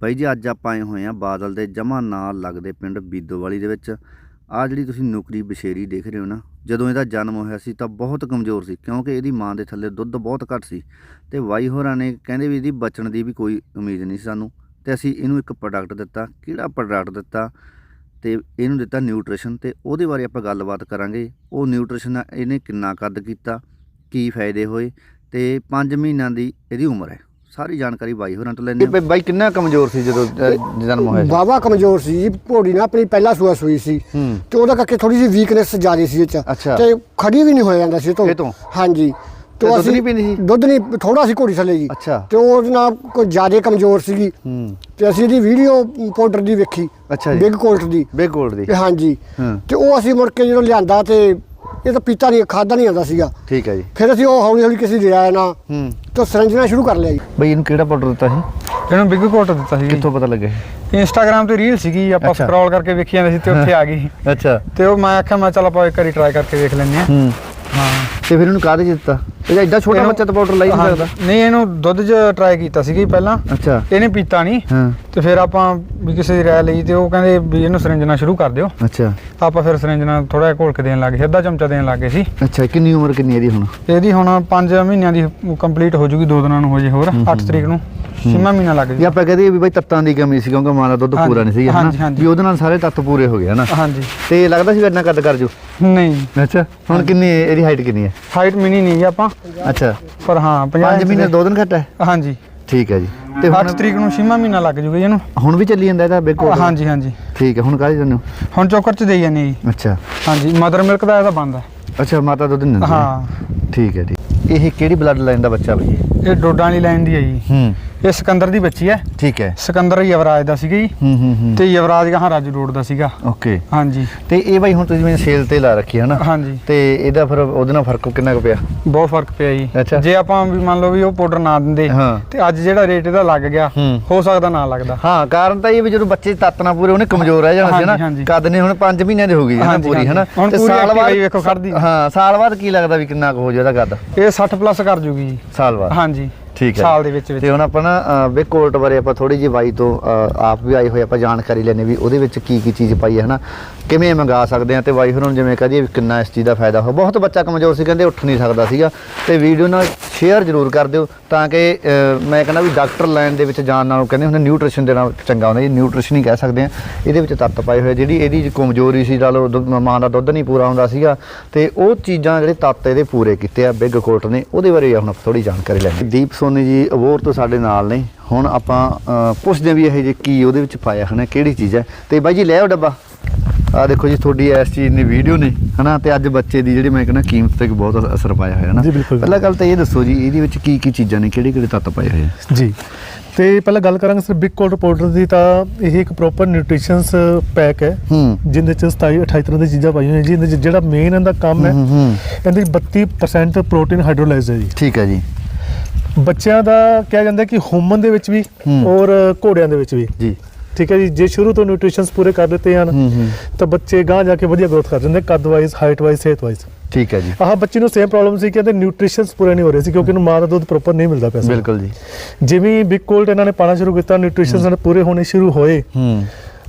ਬਾਈ ਜੀ, ਅੱਜ ਆਪਾਂ ਆਏ ਹੋਏ ਆ ਬਾਦਲ ਦੇ ਜਮਾ ਨਾਲ ਲੱਗਦੇ ਪਿੰਡ ਬੀਦੋਵਾਲੀ ਦੇ ਵਿੱਚ। ਆ ਜਿਹੜੀ ਤੁਸੀਂ ਨੁਕਰੀ ਬਸ਼ੇਰੀ ਦੇਖ ਰਹੇ ਹੋ ਨਾ, ਜਦੋਂ ਇਹਦਾ ਜਨਮ ਹੋਇਆ ਸੀ ਤਾਂ ਬਹੁਤ ਕਮਜ਼ੋਰ ਸੀ, ਕਿਉਂਕਿ ਇਹਦੀ ਮਾਂ ਦੇ ਥੱਲੇ ਦੁੱਧ ਬਹੁਤ ਘੱਟ ਸੀ ਤੇ ਵਾਈ ਹੋਰਾਂ ਨੇ ਕਹਿੰਦੇ ਵੀ ਇਹਦੀ ਬਚਣ ਦੀ ਵੀ ਕੋਈ ਉਮੀਦ ਨਹੀਂ ਸਾਨੂੰ ਤੇ ਅਸੀਂ ਇਹਨੂੰ ਇੱਕ ਪ੍ਰੋਡਕਟ ਦਿੱਤਾ। ਕਿਹੜਾ ਪ੍ਰੋਡਕਟ ਦਿੱਤਾ? ਤੇ ਇਹਨੂੰ ਦਿੱਤਾ ਨਿਊਟ੍ਰੀਸ਼ਨ ਤੇ ਉਹਦੇ ਬਾਰੇ ਆਪਾਂ ਗੱਲਬਾਤ ਕਰਾਂਗੇ। ਉਹ ਨਿਊਟ੍ਰੀਸ਼ਨ ਇਹਨੇ ਕਿੰਨਾ ਕੱਦ ਕੀਤਾ, ਕੀ ਫਾਇਦੇ ਹੋਏ ਤੇ 5 ਮਹੀਨਿਆਂ ਦੀ ਇਹਦੀ ਉਮਰ ਹੈ। ਸਾਰੀ ਜਾਣਕਾਰੀ ਬਾਈ ਹੋਰਾਂ ਤੋਂ ਲੈਣੀ ਬਾਈ ਕਿੰਨਾ ਕਮਜ਼ੋਰ ਸੀ ਜਦੋਂ ਜਨਮ ਹੋਇਆ ਬਾਬਾ ਕਮਜ਼ੋਰ ਸੀ ਜੀ ਘੋੜੀ ਨਾ ਆਪਣੀ ਪਹਿਲਾ ਸੂਆ ਸੂਈ ਸੀ। ਹੂੰ। ਤੇ ਉਹਦਾ ਕਰਕੇ ਥੋੜੀ ਜਿਹੀ ਵੀਕਨੈਸ ਜ਼ਿਆਦਾ ਸੀ ਇਹ ਚ ਅੱਛਾ। ਤੇ ਖੜੀ ਵੀ ਨਹੀਂ ਹੋ ਜਾਂਦਾ ਸੀ ਇਹ ਇਹ ਤੋਂ? ਹਾਂਜੀ। ਤੇ ਦੁੱਧ ਨਹੀਂ ਪੀਂਦੀ ਸੀ? ਦੁੱਧ ਨਹੀਂ ਥੋੜਾ ਸੀ ਘੋੜੀ ਥੱਲੇ ਜੀ। ਅੱਛਾ। ਤੇ ਉਹਦੇ ਨਾਲ ਕੋਈ ਜ਼ਿਆਦਾ ਕਮਜ਼ੋਰ ਸੀਗੀ। ਹੂੰ। ਤੇ ਅਸੀਂ ਇਹਦੀ ਵੀਡੀਓ ਪਾਊਡਰ ਦੀ ਵੇਖੀ। ਅੱਛਾ ਜੀ। ਬਿਗ ਕੋਲਟ ਦੀ। ਬਿਗ ਗੋਲਡ ਦੀ। ਤੇ ਹਾਂਜੀ। ਹਾਂ। ਤੇ ਉਹ ਅਸੀਂ ਮੁੜ ਕੇ ਜਦੋਂ ਲਿਆਂਦਾ ਤੇ ਇਹ ਤਾਂ ਪੀਤਾ ਨਹੀਂ ਖਾਦਾ ਨਹੀਂ ਆਉਂਦਾ ਸੀਗਾ। ਠੀਕ ਹੈ ਜੀ। ਫਿਰ ਅਸੀਂ ਉਹ ਹੌਲੀ ਹੌਲੀ ਕਿਸੇ ਦੇ ਆਇਆ ਨਾ ਹੂੰ। ਤੇ ਸਰੰਜਣਾ ਸ਼ੁਰੂ ਕਰ ਲਿਆ ਜੀ। ਬਈ ਇਹਨੂੰ ਕਿਹੜਾ ਪਾਊਡਰ ਦਿੱਤਾ ਸੀ? ਇਹਨੂੰ ਬਿੱਗ ਕੋਟ ਦਿੱਤਾ ਸੀ ਕਿੱਥੋਂ ਪਤਾ ਲੱਗਿਆ ਇੰਸਟਾਗ੍ਰਾਮ ਤੇ ਰੀਲ ਸੀਗੀ ਆਪਾਂ ਅੱਛਾ। ਸਕਰੋਲ ਕਰਕੇ ਵੇਖੀ ਜਾਂਦੇ ਸੀ ਤੇ ਉੱਥੇ ਆ ਗਈ। ਅੱਛਾ। ਤੇ ਉਹ ਮੈਂ ਆਖਿਆ ਮੈਂ ਚੱਲ ਆਪਾਂ ਇੱਕ ਵਾਰੀ ਟਰਾਈ ਕਰਕੇ ਵੇਖ ਲੈਂਦੇ ਆ ਹੂੰ। ਹਾਂ। ਤੇ ਫਿਰ ਇਹਨੂੰ ਕਾਹਦੇ ਚ ਦਿੱਤਾ? ਇਹ ਐਡਾ ਛੋਟਾ ਬੱਚਾ ਤਾਂ ਪਾਊਡਰ ਲਾਈ ਨਹੀਂ ਸਕਦਾ। ਨਹੀਂ ਇਹਨੂੰ ਦੁੱਧ 'ਚ ਟਰਾਈ ਕੀਤਾ ਸੀਗੀ ਪਹਿਲਾਂ। ਅੱਛਾ। ਇਹਨੇ ਪੀਤਾ ਨਹੀਂ ਹਾਂ। ਤੇ ਫਿਰ ਆਪਾਂ ਵੀ ਕਿਸੇ ਦੀ ਰਾਇ ਲਈ ਤੇ ਉਹ ਕਹਿੰਦੇ ਵੀ ਇਹਨੂੰ ਸਿਰੰਜਣਾ ਸ਼ੁਰੂ ਕਰ ਦਿਓ। ਅੱਛਾ। ਆਪਾਂ ਫਿਰ ਸਿਰੰਜਣਾ ਥੋੜਾ ਜਿਹਾ ਘੋਲ ਕੇ ਦੇਣ ਲੱਗੇ ਸੀ ਅੱਧਾ ਚਮਚਾ ਦੇਣ ਲੱਗੇ ਸੀ। ਅੱਛਾ ਕਿੰਨੀ ਉਮਰ ਕਿੰਨੀ ਇਹਦੀ ਹੁਣ? ਇਹਦੀ ਹੁਣ 5 ਮਹੀਨਿਆਂ ਦੀ ਕੰਪਲੀਟ ਹੋ ਜੂਗੀ ਦੋ ਦਿਨਾਂ ਨੂੰ ਹੋ ਜੇ ਹੋਰ 8 ਤਰੀਕ ਨੂੰ। 6ਵਾਂ ਮਹੀਨਾ ਲੱਗ ਜੇ ਜੂ ਆਪਾਂ ਕਹਦੇ ਵੀ ਬਈ ਤੱਤਾਂ ਦੀ ਕਮੀ ਸੀ ਕਿਉਂਕਿ ਮਾਂ ਦਾ ਦੁੱਧ ਪੂਰਾ ਨਹੀਂ ਸੀ ਹਨਾ। ਵੀ ਉਹਦੇ ਨਾਲ ਸਾਰੇ ਤੱਤ ਪੂਰੇ ਹੋ ਗਏ ਹਨਾ? ਹਾਂਜੀ। ਤੇ ਲੱਗਦਾ ਸੀ ਵੀ ਇੰਨਾ ਕੱਦ ਕਰ ਜੂ? ਨਹੀਂ। ਅੱਛਾ ਹੁਣ ਕਿੰਨੀ ਇਹਦੀ ਹਾਈਟ ਕਿੰਨੀ ਹੈ? ਹਾਈਟ ਮਿਨੀ ਨਹੀਂ ਜੀ ਆਪਾਂ। ਅੱਛਾ। ਪਰ ਹਾਂ 50 5 ਮਹੀਨੇ ਦੋ। ਦਿਨ ਘੱਟ ਹੈ? ਹਾਂਜੀ। ਠੀਕ ਹੈ ਜੀ। ਤੇ 8 ਹੁਣ ਤਰੀਕ ਨੂੰ 6ਵਾਂ ਮਹੀਨਾ ਲੱਗ ਜੂਗਾ ਜੀ ਇਹਨੂੰ। ਹੁਣ ਵੀ ਚੱਲੀ ਜਾਂਦਾ ਇਹਦਾ ਬਿਗ ਹਾਂਜੀ ਹਾਂਜੀ। ਠੀਕ ਹੈ ਹੁਣ ਕਾਹਦੇ ਜਾਂਦੇ ਹੋ? ਹੁਣ ਚੋਕਰ ਚ ਦੇਈ ਜਾਂਦੇ ਜੀ। ਅੱਛਾ। ਹਾਂਜੀ ਮਦਰ ਮਿਲਕ ਦਾ ਇਹਦਾ ਬੰਦ ਹੈ ਅੱਛਾ ਮਾਤਾ ਦੁੱਧ ਨਹੀਂ ਦਿੰਦੀ? ਹਾਂ। ਠੀਕ ਹੈ ਠੀਕ। ਇਹ ਕਿਹੜੀ ਬਲੱਡ ਲਾਈਨ ਦਾ ਬੱਚਾ ਬਈ? ਇਹ ਡੋਡਾਂ ਵਾਲੀ ਲਾਈਨ ਦੀ ਹੈ ਜੀ। ਹੂੰ। ਇਹ ਸਿਕੰਦਰ ਦੀ ਬੱਚੀ ਹੈ। ਠੀਕ ਹੈ। ਸਿਕੰਦਰ ਯਵਰਾਜ ਦਾ ਸੀਗਾ ਜੀ। ਹੂੰ ਹੂੰ ਹੂੰ। ਤੇ ਯਵਰਾਜ ਗਾਹਾਂ ਰਾਜੂ ਰੋਡ ਦਾ ਸੀਗਾ। ਓਕੇ। ਹਾਂਜੀ। ਤੇ ਇਹ ਬਾਈ ਹੁਣ ਤੁਸੀਂ ਮੈਨੂੰ ਸੇਲ ਤੇ ਲਾ ਰੱਖੀ ਹੈ ਨਾ। ਹਾਂਜੀ। ਤੇ ਇਹਦਾ ਫਿਰ ਉਹਦੇ ਨਾਲ ਫ਼ਰਕ ਕਿੰਨਾ ਕੁ ਪਿਆ? ਬਹੁਤ ਫ਼ਰਕ ਪਿਆ। ਜੀ। ਜੇ ਆਪਾਂ ਵੀ ਮੰਨ ਲਓ ਵੀ ਉਹ ਪਾਊਡਰ ਨਾ ਦਿੰਦੇ। ਤੇ ਅੱਜ ਜਿਹੜਾ ਰੇਟ ਇਹਦਾ ਲੱਗ ਗਿਆ ਹੂੰ। ਸਕਦਾ ਨਾ ਲੱਗਦਾ। ਹਾਂ ਕਾਰਨ ਤਾਂ ਇਹ ਵੀ ਜਦੋਂ ਬੱਚੇ ਤੱਤ ਨਾ ਪੂਰੇ ਉਹਨੇ ਕਮਜ਼ੋਰ ਰਹਿ ਜਾਣਾ ਸੀ ਨਾ। ਕਦ ਨੇ ਹੁਣ 5 ਮਹੀਨਿਆਂ ਦੇ ਹੋ ਗਈ ਹੈ ਨਾ ਪੂਰੀ ਹੈ ਨਾ ਪੂਰੀ active ਆਈ ਵੇਖੋ ਖੜਦੀ। ਹਾਂ ਸਾਲ ਬਾਅਦ ਕੀ ਲੱਗਦਾ ਵੀ ਕਿੰਨਾ ਕੁ ਹੋ ਜਾਏਦਾ ਕੱਦ ਇਹ 60 ਪਲੱਸ ਕਰ ਜੂਗੀ ਜੀ। ਸਾਲ ਬਾਅਦ। ਹਾਂਜੀ। ਠੀਕ ਹੈ ਸਾਲ ਦੇ ਵਿੱਚ ਵਿੱਚ। ਤੇ ਹੁਣ ਆਪਾਂ ਨਾ ਬਿਗ ਕੋਲਟ ਬਾਰੇ ਆਪਾਂ ਥੋੜੀ ਜਿਹੀ ਬਾਈ ਤੋਂ ਆਪ ਵੀ ਆਏ ਹੋਏ ਆਪਾਂ ਜਾਣਕਾਰੀ ਲੈਣੇ ਵੀ ਉਹਦੇ ਵਿੱਚ ਕੀ ਕੀ ਚੀਜ਼ ਪਾਈ ਹੈ ਹਨਾ? ਕਿਵੇਂ ਮੰਗਾ ਸਕਦੇ ਆ ਤੇ ਬਾਈ ਹੁਣ ਜਿਵੇਂ ਕਹਦੀ ਕਿੰਨਾ ਇਸ ਚੀਜ਼ ਦਾ ਫਾਇਦਾ ਹੋ ਬਹੁਤ ਬੱਚਾ ਕਮਜ਼ੋਰ ਸੀ ਕਹਿੰਦੇ ਉੱਠ ਨਹੀਂ ਸਕਦਾ ਸੀਗਾ। ਤੇ ਵੀਡੀਓ ਨਾਲ ਸ਼ੇਅਰ ਜ਼ਰੂਰ ਕਰ ਦਿਓ ਤਾਂ ਕਿ ਮੈਂ ਕਹਿੰਦਾ ਵੀ ਡਾਕਟਰ ਲਾਈਨ ਦੇ ਵਿੱਚ ਜਾਣ ਨਾਲੋਂ ਕਹਿੰਦੇ ਹੁੰਦੇ ਨਿਊਟ੍ਰੀਸ਼ਨ ਦੇ ਨਾਲ ਚੰਗਾ ਹੁੰਦਾ। ਜੀ ਨਿਊਟ੍ਰੀਸ਼ਨ ਹੀ ਕਹਿ ਸਕਦੇ ਆ ਇਹਦੇ ਵਿੱਚ ਤੱਤ ਪਾਏ ਹੋਏ ਆ। ਜਿਹੜੀ ਇਹਦੀ ਕਮਜ਼ੋਰੀ ਸੀ ਲਾ ਲਓ ਦੁੱਧ- ਮਾਂ ਦਾ ਦੁੱਧ ਨਹੀਂ ਪੂਰਾ ਹੁੰਦਾ ਸੀਗਾ। ਤੇ ਉਹ ਚੀਜ਼ਾਂ ਜਿਹੜੇ ਤੱਤ ਇਹਦੇ ਪੂਰੇ ਕੀਤੇ ਆ ਬਿਗ ਕੋਲਟ ਨੇ। ਉਹਦੇ ਬਾਰੇ ਹੁਣ ਥੋੜੀ ਜਾਣਕਾਰੀ ਲੈਣੀ ਦੀਪ ਸੋਨੀ ਜੀ ਅਬੋਰ ਤੋਂ ਸਾਡੇ ਨਾਲ ਨੇ। ਹੁਣ ਆਪਾਂ ਪੁੱਛਦੇ ਵੀ ਇਹ ਜੇ ਕੀ ਉਹਦੇ ਵਿੱਚ ਪਾਇਆ ਹਨਾ ਕਿਹੜੀ ਚੀਜ਼ ਹੈ ਤੇ ਬਾਈ ਜੀ ਲੈ ਆਓ ਡੱਬਾ। ਆ ਦੇਖੋ ਜੀ ਤੁਹਾਡੀ ਇਸ ਚੀਜ਼ ਦੀ ਵੀਡੀਓ ਨੇ ਹਨਾ? ਤੇ ਅੱਜ ਬੱਚੇ ਦੀ ਜਿਹੜੀ ਮੈਂ ਕਹਿੰਦਾ ਕੀਮਤ ਤੇ ਬਹੁਤ ਅਸਰ ਪਾਇਆ ਹੋਇਆ ਹਨਾ। ਪਹਿਲਾਂ ਗੱਲ ਤਾਂ ਇਹ ਦੱਸੋ ਜੀ ਇਹਦੇ ਵਿੱਚ ਕੀ ਕੀ ਚੀਜ਼ਾਂ ਨੇ ਕਿਹੜੇ ਕਿਹੜੇ ਤੱਤ ਪਾਏ ਹੋਏ ਆ? ਜੀ। ਤੇ ਪਹਿਲਾਂ ਗੱਲ ਕਰਾਂਗੇ ਸਰ ਬਿਗ ਕੋਲਡ ਪਾਊਡਰ ਦੀ ਤਾਂ ਇਹ ਇੱਕ ਪ੍ਰੋਪਰ ਨਿਊਟ੍ਰੀਸ਼ਨਸ ਪੈਕ ਹੈ ਜਿੰਦੇ ਚ 27 28 ਤਰ੍ਹਾਂ ਦੀ ਚੀਜ਼ਾਂ ਪਾਈਆਂ ਹੋਈਆਂ ਜੀ ਜਿਹੜਾ ਮੇਨ ਇਹਦਾ ਕੰਮ ਹੈ। ਇਹਦੇ 'ਚ 32% ਪ੍ਰੋਟੀਨ ਹਾਈਡਰੋਲਾਈਜ਼ ਹੈ ਜੀ। ਠੀਕ ਹੈ ਜੀ। ਬੱਚਿਆਂ ਦਾ ਕਿਹਾ ਜਾਂਦਾ ਕਿ ਹਿਊਮਨ ਦੇ ਵਿੱਚ ਵੀ। ਔਰ ਘੋੜਿਆਂ ਦੇ ਵਿੱਚ ਵੀ। ਜੀ। ਠੀਕ ਹੈ ਜੀ ਜੇ ਸ਼ੁਰੂ ਤੋਂ ਨਿਊਟ੍ਰੀਸ਼ਨਸ ਪੂਰੇ ਕਰ ਦਿੱਤੇ ਹਨ ਤਾਂ ਬੱਚੇ ਗਾਂ ਜਾ ਕੇ ਵਧੀਆ ਗਰੋਥ ਕਰ ਜਾਂਦੇ ਕੱਦ ਵਾਈਜ਼ ਹਾਈਟ ਵਾਈਜ਼ ਸਿਹਤ ਵਾਈਜ਼ ਠੀਕ ਹੈ ਜੀ। ਆਹ ਬੱਚੇ ਨੂੰ ਸੇਮ ਪ੍ਰੋਬਲਮ ਸੀ ਕਿ ਇਹਦੇ ਨਿਊਟ੍ਰੀਸ਼ਨਸ ਪੂਰੇ ਨਹੀਂ ਹੋ ਰਹੇ ਸੀ ਕਿਉਂਕਿ ਇਹਨੂੰ ਮਾਂ ਦਾ ਦੁੱਧ ਪ੍ਰੋਪਰ ਨਹੀਂ ਮਿਲਦਾ ਪਿਆ ਸੀ। ਬਿਲਕੁਲ ਜੀ। ਜਿਵੇਂ ਬਿਗ ਕੋਲਡ ਇਹਨਾਂ ਨੇ ਪਾਣਾ ਸ਼ੁਰੂ ਕੀਤਾ ਨਿਊਟ੍ਰੀਸ਼ਨ ਸਾਡੇ ਪੂਰੇ ਹੋਣੇ ਸ਼ੁਰੂ ਹੋਏ। ਹੂੰ।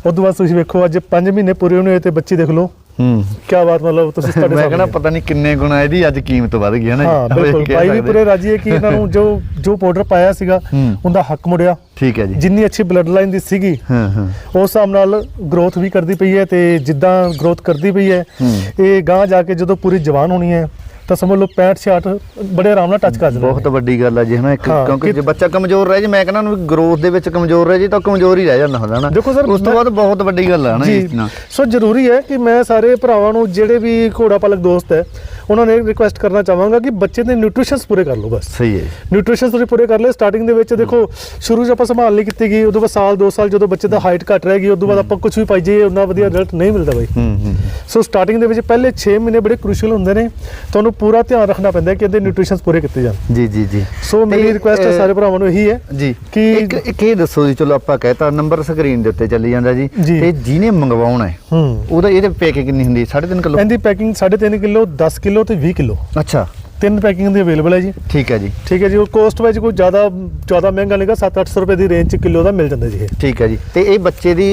ਉਦੋਂ ਬਾਅਦ ਤੁਸੀਂ ਵੇਖੋ ਅੱਜ 5 ਮਹੀਨੇ ਪੂਰੇ ਹੋਣੇ ਹੋਏ ਤੇ ਬੱਚੀ ਦੇਖ ਲਓ ਹੂੰ ਕੀ ਬਾਤ ਮਤਲਬ ਤੁਸੀਂ ਤੁਹਾਡੇ ਮੈਂ ਕਹਿੰਦਾ ਪਤਾ ਨਹੀਂ ਕਿੰਨੇ ਗੁਣਾ ਇਹਦੀ ਅੱਜ ਕੀਮਤ ਵਧ ਗਈ ਹੈ ਨਾ। ਹਾਂ ਬਿਲਕੁਲ ਭਾਈ ਵੀ। ਪੂਰੇ ਰਾਜੀ ਹੈ ਕਿ ਇਹਨਾਂ ਨੂੰ ਜੋ ਜੋ ਪਾਊਡਰ ਪਾਇਆ ਸੀਗਾ। ਉਹਦਾ ਹੱਕ ਮੁੜਿਆ ਠੀਕ ਹੈ ਜੀ ਜਿੰਨੀ ਅੱਛੀ ਬਲੱਡ ਲਾਈਨ ਦੀ ਸੀਗੀ ਹਾਂ ਹਾਂ ਉਸ ਹਿਸਾਬ ਨਾਲ ਗਰੋਥ ਵੀ ਕਰਦੀ ਪਈ ਹੈ ਤੇ ਜਿੱਦਾਂ ਗਰੋਥ ਕਰਦੀ ਪਈ ਹੂੰ। ਇਹ ਗਾਂ ਜਾ ਕੇ ਜਦੋਂ ਪੂਰੀ ਜਵਾਨ ਹੋਣੀ ਹੈ ਤਾਂ ਸਮਝ ਲਓ 65 66 ਬੜੇ ਆਰਾਮ ਨਾਲ ਟੱਚ ਕਰ ਜਾਣਾ ਬਹੁਤ ਵੱਡੀ ਗੱਲ ਹੈ ਜੀ ਹਨਾ ਇੱਕ ਕਿਉਂਕਿ ਜੇ ਬੱਚਾ ਕਮਜ਼ੋਰ ਰਹਿ ਜੇ ਮੈਂ ਕਹਿੰਦਾ ਨੂੰ ਗਰੋਥ ਦੇ ਵਿੱਚ ਕਮਜ਼ੋਰ ਰਹਿ ਜੇ ਤਾਂ ਕਮਜ਼ੋਰ ਹੀ ਰਹਿ ਜਾਂਦਾ ਹੁੰਦਾ ਨਾ। ਦੇਖੋ ਸਰ, ਉਸ ਤੋਂ ਬਾਅਦ ਬਹੁਤ ਵੱਡੀ ਗੱਲ ਹੈ ਨਾ ਸੋ ਜ਼ਰੂਰੀ ਹੈ ਕਿ ਮੈਂ ਸਾਰੇ ਭਰਾਵਾਂ ਨੂੰ ਜਿਹੜੇ ਵੀ ਘੋੜਾ ਪਾਲਕ ਦੋਸਤ ਹੈ ਉਹਨਾਂ ਨੇ ਰਿਕੁਐਸਟ ਕਰਨਾ ਚਾਹਾਂਗਾ ਕਿ ਬੱਚੇ ਦੇ ਨਿਊਟ੍ਰੀਸ਼ਨਸ ਪੂਰੇ ਕਰ ਲਓ ਬਸ। ਸਹੀ ਹੈ ਨਿਊਟ੍ਰੀਸ਼ਨ ਤੁਸੀਂ ਪੂਰੇ ਕਰ ਲਏ ਸਟਾਰਟਿੰਗ ਦੇ ਵਿੱਚ ਦੇਖੋ ਸ਼ੁਰੂ 'ਚ ਆਪਾਂ ਸੰਭਾਲ ਨਹੀਂ ਕੀਤੀ ਗਈ ਉਦੋਂ ਬਾਅਦ ਸਾਲ 2 ਸਾਲ ਜਦੋਂ ਬੱਚੇ ਦਾ ਹਾਈਟ ਘਟ ਰਹੇਗੀ ਉਦੋਂ ਬਾਅਦ ਆਪਾਂ ਕੁਝ ਵੀ ਪਾਈ ਜਾਈਏ ਉਹਨਾਂ ਵਧੀਆ ਰਿਜ਼ਲਟ ਨਹੀਂ ਮਿਲਦਾ ਬਾਈ। ਹੂੰ ਹੂੰ ਸੋ ਸਟਾਰਟਿੰਗ ਦੇ ਵਿੱਚ ਪਹਿਲੇ 6 ਮਹੀਨੇ ਬੜੇ ਕ੍ਰੂਸ਼ੀਅਲ ਹੁੰਦੇ ਨੇ। ਤੁਹਾਨੂੰ ਪੂਰਾ ਧਿਆਨ ਰੱਖਣਾ ਪੈਂਦਾ ਕਿ ਇਹਦੇ ਨਿਊਟ੍ਰੀਸ਼ਨਸ ਪੂਰੇ ਕੀਤੇ ਜਾਣ। ਜੀ ਜੀ ਜੀ। ਸੋ ਮੇਰੀ ਰਿਕੁਐਸਟ ਹੈ ਸਾਰੇ ਭਰਾਵਾਂ ਨੂੰ ਇਹੀ ਹੈ ਜੀ। ਕਿ- ਇੱਕ ਇੱਕ ਇਹ ਦੱਸੋ ਜੀ ਚਲੋ ਆਪਾਂ ਕਹਿਤਾ ਨੰਬਰ ਸਕਰੀਨ ਦੇ ਉੱਤੇ ਚੱਲੀ ਜਾਂਦਾ ਜੀ। ਤੇ ਜਿਹਨੇ ਮੰਗਵਾਉਣਾ ਹੈ ਹੂੰ। ਉਹਦਾ ਇਹਦੇ ਪੈਕਿੰਗ ਕਿੰਨੀ ਹੁੰਦੀ 3.5 ਕਿਲੋ? ਇਹਦੀ ਪੈਕਿੰਗ 3.5 ਕਿਲੋ 10 ਕਿਲੋ ਤੇ 20 ਕਿਲੋ। ਅੱਛਾ। ਤਿੰਨ ਪੈਕਿੰਗ ਦੀ ਅਵੇਲੇਬਲ ਹੈ ਜੀ। ਠੀਕ ਹੈ ਜੀ। ਠੀਕ ਹੈ ਜੀ ਉਹ ਕੋਸਟ ਵਾਈਜ਼ ਕੋਈ ਜ਼ਿਆਦਾ ਜ਼ਿਆਦਾ ਮਹਿੰਗਾ ਨਹੀਂਗਾ 7-800 ਰੁਪਏ ਦੀ ਰੇਂਜ 'ਚ ਕਿਲੋ ਦਾ ਮਿਲ ਜਾਂਦਾ ਜੀ ਇਹ। ਠੀਕ ਹੈ ਜੀ। ਤੇ ਇਹ ਬੱਚੇ ਦੀ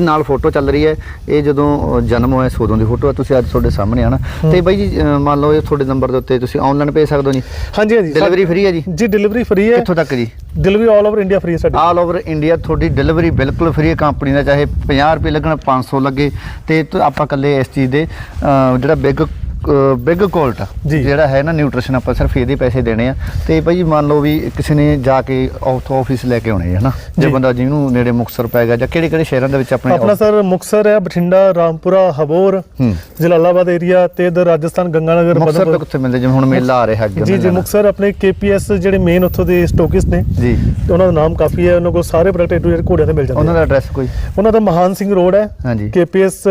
ਨਾਲ ਫੋਟੋ ਚੱਲ ਰਹੀ ਹੈ। ਇਹ ਜਦੋਂ ਜਨਮ ਹੋਇਆ ਸੀ ਉਦੋਂ ਦੀ ਫੋਟੋ ਹੈ ਤੁਸੀਂ ਅੱਜ ਤੁਹਾਡੇ ਸਾਹਮਣੇ ਆ ਨਾ ਤੇ ਬਾਈ ਜੀ ਮੰਨ ਲਓ ਇਹ ਤੁਹਾਡੇ ਨੰਬਰ ਦੇ ਉੱਤੇ ਤੁਸੀਂ ਆਨਲਾਈਨ ਭੇਜ ਸਕਦੇ ਹੋ ਜੀ। ਹਾਂਜੀ ਹਾਂਜੀ। ਡਿਲੀਵਰੀ ਫ੍ਰੀ ਹੈ ਜੀ? ਜੀ ਡਿਲੀਵਰੀ ਫ੍ਰੀ ਹੈ। ਕਿੱਥੋਂ ਤੱਕ ਜੀ? Delivery all over India free ਹੈ ਸਾਡੀ। ਆਲ ਓਵਰ ਇੰਡੀਆ ਤੁਹਾਡੀ ਡਿਲੀਵਰੀ ਬਿਲਕੁਲ ਫ੍ਰੀ ਹੈ ਕੰਪਨੀ ਦਾ। ਚਾਹੇ 50 ਰੁਪਏ ਲੱਗਣ 500 ਲੱਗੇ। ਤੇ ਆਪਾਂ ਕੱਲੇ ਇਸ ਚੀਜ਼ ਦੇ ਜਿਹੜਾ ਬਿਗ ਬਿਗ ਕੋਲਟ। ਜਿਹੜਾ ਹੈ ਨਾ ਨਿਊਟ੍ਰੀਸ਼ਨ ਆਪਾਂ ਸਿਰਫ ਇਹਦੇ ਪੈਸੇ ਦੇਣੇ ਆ ਤੇ ਭਾਈ ਮੰਨ ਲਓ ਵੀ ਕਿਸੇ ਨੇ ਜਾ ਕੇ ਆਫ ਆਫਿਸ ਲੈ ਕੇ ਆਉਣੇ ਹੈ ਨਾ ਜੇ। ਬੰਦਾ ਜਿਹਨੂੰ ਨੇੜੇ ਮੁਕਸਰ ਪੈਗਾ ਜਾਂ ਕਿਹੜੇ ਕਿਹੜੇ ਸ਼ਹਿਰਾਂ ਦੇ ਵਿੱਚ ਆਪਣੇ ਆਪਣਾ ਸਰ ਮੁਕਸਰ ਹੈ ਬਠਿੰਡਾ ਰਾਮਪੁਰਾ ਹਬੋਰ। ਜਲਾਲਾਬਾਦ ਏਰੀਆ ਤੇ ਇਧਰ ਰਾਜਸਥਾਨ ਗੰਗਾਨਗਰ ਮੁਕਸਰ ਤੋਂ। ਕਿੱਥੇ ਮਿਲਦੇ ਜਿਵੇਂ ਹੁਣ ਮੇਲਾ ਆ ਰਿਹਾ ਅੱਗੇ ਜੀ ਜੀ। ਮੁਕਸਰ ਆਪਣੇ ਕੇਪੀਐਸ ਜਿਹੜੇ ਮੇਨ ਉੱਥੋਂ ਦੇ ਸਟੋਕਿਸਟ ਨੇ ਜੀ ਤੇ ਉਹਨਾਂ ਦਾ ਨਾਮ ਕਾਫੀ ਹੈ ਉਹਨਾਂ ਕੋਲ ਸਾਰੇ ਪ੍ਰੋਡਕਟ ਏ ਟੂ ਜ਼ੈਡ ਘੋੜਿਆਂ ਦੇ ਮਿਲ ਜਾਂਦੇ ਉਹਨਾਂ ਦਾ ਐਡਰੈਸ ਕੋਈ ਉਹਨਾਂ ਦਾ ਮਹਾਨ ਸਿੰਘ ਰੋਡ ਹੈ KPS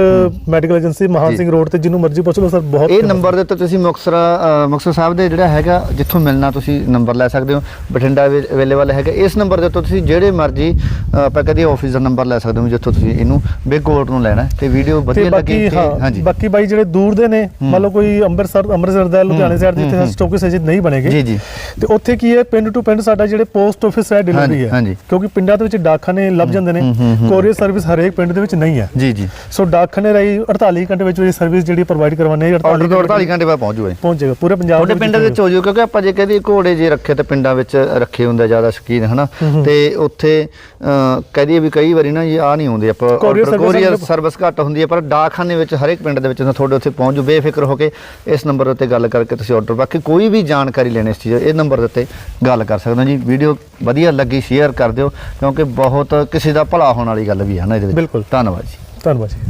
medical agency Mahan. Singh road ਤੇ ਜਿਹਨੂੰ ਮਰਜ਼ੀ ਪੁੱਛ ਲਓ ਸਰ ਬਹੁਤ ਇਹ ਨੰਬਰ ਦੇ ਉੱਤੇ ਤੁਸੀਂ ਮੁਕਤਸਰ ਅ, ਮੁਕਤਸਰ ਸਾਹਿਬ ਦੇ ਜਿਹੜਾ ਹੈਗਾ ਜਿੱਥੋਂ ਮਿਲਣਾ ਤੁਸੀਂ ਨੰਬਰ ਲੈ ਸਕਦੇ ਹੋ। ਬਠਿੰਡਾ ਅਵੇਲੇਬਲ ਹੈਗਾ। ਇਸ ਨੰਬਰ ਦੇ ਉੱਤੇ ਤੁਸੀਂ ਜਿਹੜੇ ਮਰਜ਼ੀ ਆਪਾਂ ਕਹਦੇ ਆਫਿਸ ਦਾ ਨੰਬਰ ਲੈ ਸਕਦੇ ਹੋ ਜਿੱਥੋਂ ਤੁਸੀਂ ਇਹਨੂੰ ਬਿਗ ਕੋਰਟ ਨੂੰ ਲੈਣਾ ਤੇ ਵੀਡੀਓ ਵਧੀਆ ਲੱਗੀ ਹਾਂਜੀ। ਬਾਕੀ ਬਾਈ ਜਿਹੜੇ ਦੂਰ ਦੇ ਨੇ ਮੰਨ ਲਓ ਕੋਈ ਅੰਮ੍ਰਿਤਸਰ ਅੰਮ੍ਰਿਤਸਰ ਦਾ ਲੁਧਿਆਣੇ ਸਾਈਡ ਜਿੱਥੇ। ਸਟੋਕਿਸ ਅਜੇ ਨਹੀਂ ਬਣੇਗੇ। ਜੀ ਜੀ। ਤੇ ਉੱਥੇ ਕੀ ਹੈ ਪਿੰਡ ਟੂ ਪਿੰਡ ਸਾਡਾ ਜਿਹੜੇ ਪੋਸਟ ਆਫਿਸ ਹੈ ਡਿਲੀਵਰੀ ਹੈ। ਕਿਉਂਕਿ ਪਿੰਡਾਂ ਦੇ ਵਿੱਚ ਡਾਕਖਾਨੇ ਲੱਭ ਜਾਂਦੇ ਨੇ ਹੂੰ, ਹੂੰ, ਹੂੰ। ਕੋਰੀਅਰ ਸਰਵਿਸ ਹਰੇਕ ਪਿੰਡ ਦੇ ਵਿੱਚ ਨਹੀਂ ਹੈ ਜੀ ਜੀ ਸੋ ਡਾਕਖਾਨੇ ਰਾਹੀਂ 48 ਘੰਟੇ ਵਿੱਚ ਜਿਹੜੀ ਸਰਵਿਸ ਜਿਹੜੀ ਪ੍ਰੋਵਾਈਡ ਆਰਡਰ ਤੋਂ 48 ਘੰਟੇ ਬਾਅਦ ਪਹੁੰਚ ਜੂਗਾ ਪਹੁੰਚ ਜਾਏਗਾ ਪੂਰੇ ਪੰਜਾਬ ਤੁਹਾਡੇ ਪਿੰਡ ਦੇ ਵਿੱਚ ਹੋ ਜੂ ਕਿਉਂਕਿ ਆਪਾਂ ਜੇ ਕਹਦੇ ਘੋੜੇ ਜੇ ਰੱਖੇ ਤੇ ਪਿੰਡਾਂ ਵਿੱਚ ਰੱਖੇ ਹੁੰਦੇ ਜ਼ਿਆਦਾ ਸ਼ਕੀਨ ਹਨਾ ਹੂੰ, ਹੂੰ। ਤੇ ਉੱਥੇ ਅ, ਕਹਦੀਏ ਵੀ ਕਈ ਵਾਰੀ ਨਾ ਇਹ ਆ ਨਹੀਂ ਹੁੰਦੇ ਆਪਾਂ ਕੋਰੀਅਰ ਸਰਵਿਸ ਘੱਟ ਹੁੰਦੀ ਹੈ ਪਰ ਡਾਕਖਾਨੇ ਵਿੱਚ ਹਰੇਕ ਪਿੰਡ ਦੇ ਵਿੱਚ ਤੁਹਾਡੇ ਉੱਥੇ ਪਹੁੰਚ ਜੂ ਬੇਫਿਕਰ ਹੋ ਕੇ ਇਸ ਨੰਬਰ ਉੱਤੇ ਗੱਲ ਕਰਕੇ ਤੁਸੀਂ ਆਰਡਰ ਬਾਕੀ ਕੋਈ ਵੀ ਜਾਣਕਾਰੀ ਲੈਣੀ ਇਸ ਚੀਜ਼ ਇਹ ਨੰਬਰ ਦੇ ਉੱਤੇ ਗੱਲ ਕਰ ਸਕਦੇ ਹੋ ਜੀ। ਵੀਡੀਓ ਵਧੀਆ ਲੱਗੀ ਸ਼ੇਅਰ ਕਰ ਦਿਓ ਕਿਉਂਕਿ ਬਹੁਤ ਕਿਸੇ ਦਾ ਭਲਾ ਹੋਣ ਵਾਲੀ ਗੱਲ ਵੀ ਹੈ ਨਾ ਇਹਦੇ ਵਿੱਚ। ਬਿਲਕੁਲ। ਧੰਨਵਾਦ ਜੀ। ਧੰਨਵਾਦ ਜੀ।